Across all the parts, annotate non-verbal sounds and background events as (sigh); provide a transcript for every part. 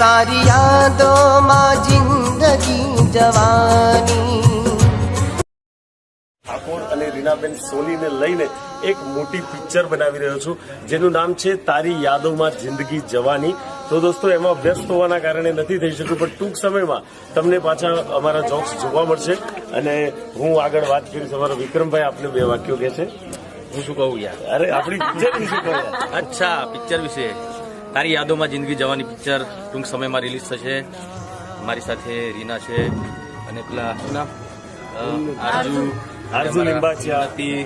તારી યાદોમાં જિંદગી જવાની. ઠાકોર અને રીનાબેન સોનીને લઈને એક મોટી પિક્ચર બનાવી રહ્યો છું જેનું નામ છે તારી યાદોમાં જિંદગી જવાની. તો દોસ્તો એમાં વ્યસ્ત હોવાના કારણે નથી થઈ શક્યું પણ ટૂંક સમયમાં તમને પાછા અમારા જોક્સ જોવા મળશે. અને હું આગળ વાત કરીશ અમારો વિક્રમભાઈ આપને બે વાક્યો કહે છે હું શું કહું યાર? અરે આપણી પિક્ચર વિશે કહું અચ્છા પિક્ચર વિશે. તારી યાદોમાં જિંદગી જવાની પિક્ચર ટૂંક સમયમાં રિલીઝ થશે. મારી સાથે રીના છે અને પેલા શું નામ? આરજુ. આરજુ. લીંબાચિયા. હતી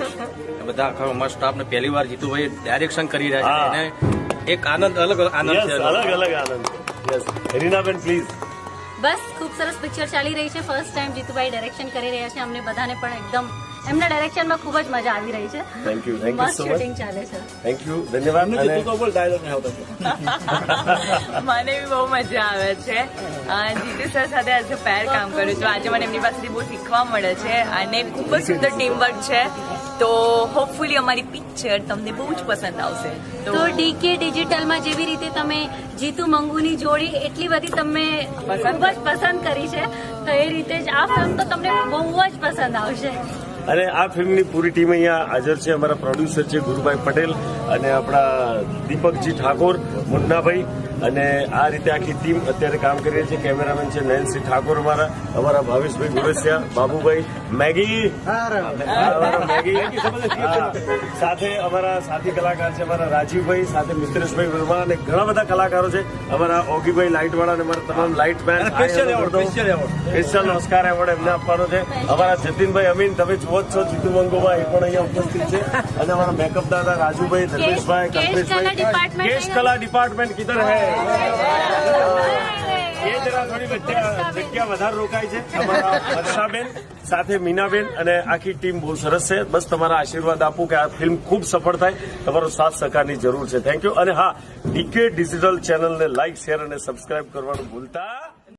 બધા આખા અમારા સ્ટાફને પહેલી વાર જીતુભાઈ ડાયરેક્શન કરી રહ્યા છે. એને એક આનંદ અલગ આનંદ છે. અલગ અલગ આનંદ. યસ રીનાબેન પ્લીઝ બસ ખૂબ સરસ પિક્ચર ચાલી રહી છે. ફર્સ્ટ ટાઈમ જીતુભાઈ ડાયરેક્શન કરી રહ્યા છે. અમને બધાને પણ એકદમ એમના ડાયરેક્શનમાં ખૂબ જ મજા આવી રહી છે. થેન્ક યુ થેન્ક યુ મસ્ત સો મચ શૂટિંગ ચાલે છે. થેન્ક યુ ધન્યવાદ. અને (laughs) મને બી બહુ મજા આવે છે. જીતુ સર સાથે આજે પેર કામ કર્યું છું આજે મને એમની પાસેથી બહુ શીખવા મળે છે અને ખૂબ જ સુંદર ટીમ વર્ક છે. તો હોપફુલી અમારી પિક્ચર તમને બહુ જ પસંદ આવશે. તો ડીકે ડિજિટલમાં જેવી રીતે તમે જીતુ મંગુની જોડી એટલી બધી તમે ખૂબ જ પસંદ કરી છે તો એ રીતે જ આ ફિલ્મ તો તમને બહુ જ પસંદ આવશે. અને આ ફિલ્મની પૂરી ટીમ અહીંયા હાજર છે. અમારા પ્રોડ્યુસર છે ગુરુભાઈ પટેલ અને આપણા દીપકજી ઠાકોર, મુન્નાભાઈ અને આ રીતે આખી ટીમ અત્યારે કામ કરી રહી છે. કેમેરામેન છે નયનસિંહ ઠાકોર અમારા અમારા ભાવેશભાઈ ગુરસિયા બાબુભાઈ મેગી. સાથે અમારા સાથી કલાકાર છે અમારા રાજીવભાઈ સાથે મિત્રેશભાઈ વર્મા અને ઘણા બધા કલાકારો છે. અમારા ઓગીભાઈ લાઇટ વાળા અને અમારા તમામ light man. Special Oscar award એમને આપવાનો છે. અમારા જતીનભાઈ અમીન તમે જુઓ જ છો જીતુ મંગોમાં એ પણ અહીંયા ઉપસ્થિત છે. અને અમારા મેકઅપ દાદા રાજુભાઈ ધર્મેશભાઈ કલ્પેશભાઈ. કેશ કલા ડિપાર્ટમેન્ટ કિધર હૈ. એ સાથે મીનાબેન અને આખી ટીમ બહુ સરસ છે. બસ તમારા આશીર્વાદ આપું કે આ ફિલ્મ ખૂબ સફળ થાય. તમારો સાથ સહકારની જરૂર છે. થેન્ક યુ અને હા ડીકે ડિજિટલ ચેનલને લાઇક શેર અને સબસ્ક્રાઇબ કરવાનું ભૂલતા